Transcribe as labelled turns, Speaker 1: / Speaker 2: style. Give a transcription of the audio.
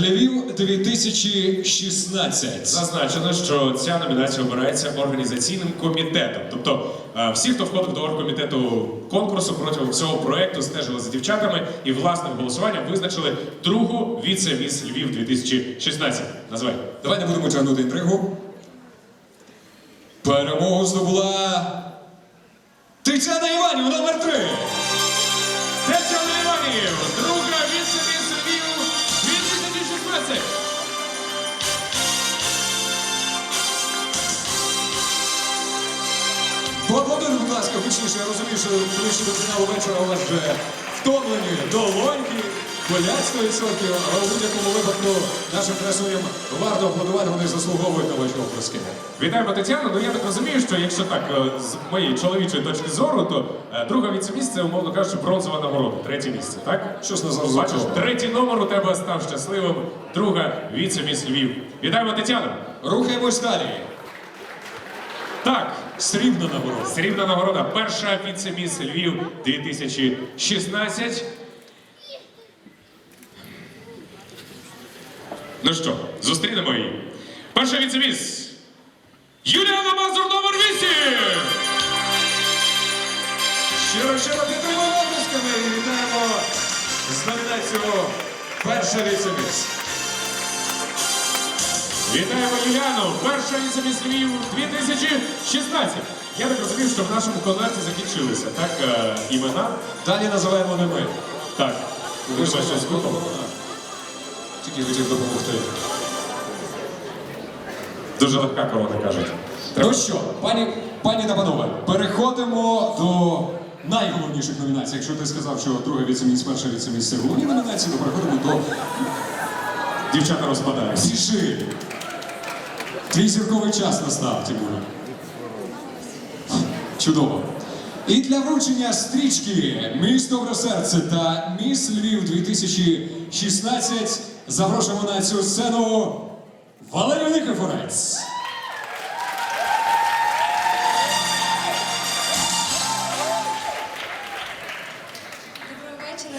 Speaker 1: Львів 2016.
Speaker 2: Зазначено, що ця номінація обирається організаційним комітетом. Тобто е, всі, хто входив до оргкомітету конкурсу протягом всього проекту, стежили за дівчатами і власним голосуванням визначили другу віце-міс Львів 2016. Назвай.
Speaker 1: Давай не будемо тягнути інтригу. Перемогу здобула Тетяна Іванів, номер 3.
Speaker 2: Тетяна Іванів,
Speaker 1: Поаплодуйте, будь ласка, гучніше. Я розумію, що ближче до фіналу вечора у вас вже втомлені долоньки, болять 100%, але у будь-якому випадку нашим красуням варто аплодувати, вони заслуговують на ваші оплески.
Speaker 2: Вітаємо Тетяну. Ну я так розумію, що якщо так е, з моєї чоловічої точки зору, то е, друге віце-місце, умовно кажучи, бронзова нагорода. Третє місце, так?
Speaker 1: Щось не зрозуміло.
Speaker 2: Бачиш, третій номер у тебе став щасливим. Друга віце-міс Львів. Вітаємо Тетяну.
Speaker 1: Рухаємось далі.
Speaker 2: Так,
Speaker 1: Срібна нагорода.
Speaker 2: срібна нагорода. Перша віце-міс Львів 2016. Ну що, зустрінемо її. Перша віце-міс. Юліана Мазур номер 8!
Speaker 1: Щиро щиро підтримуємо оплесками і вітаємо з номінацією Перша віцеміс.
Speaker 2: Вітаємо Юліану! Перша віце-міс 2016. Я так розумію, що в нашому конверті закінчилися, так, е, імена?
Speaker 1: Далі називаємо не ми.
Speaker 2: Так. Ви ж щось випало?
Speaker 1: Тільки хотів допомогти.
Speaker 2: Дуже легка корона, кажуть.
Speaker 1: Ну що, пані, пані та панове, переходимо до найголовніших номінацій. Якщо ти сказав, що друге віцеміс, перше віцеміс це головні номінації, то переходимо до
Speaker 2: Дівчата розпадаються.
Speaker 1: Сіши. Твій зірковий час настав, Тимура. Чудово. І для вручення стрічки Міс Добре серце та Міс Львів 2016 запрошуємо на цю сцену Валерію Никифорець.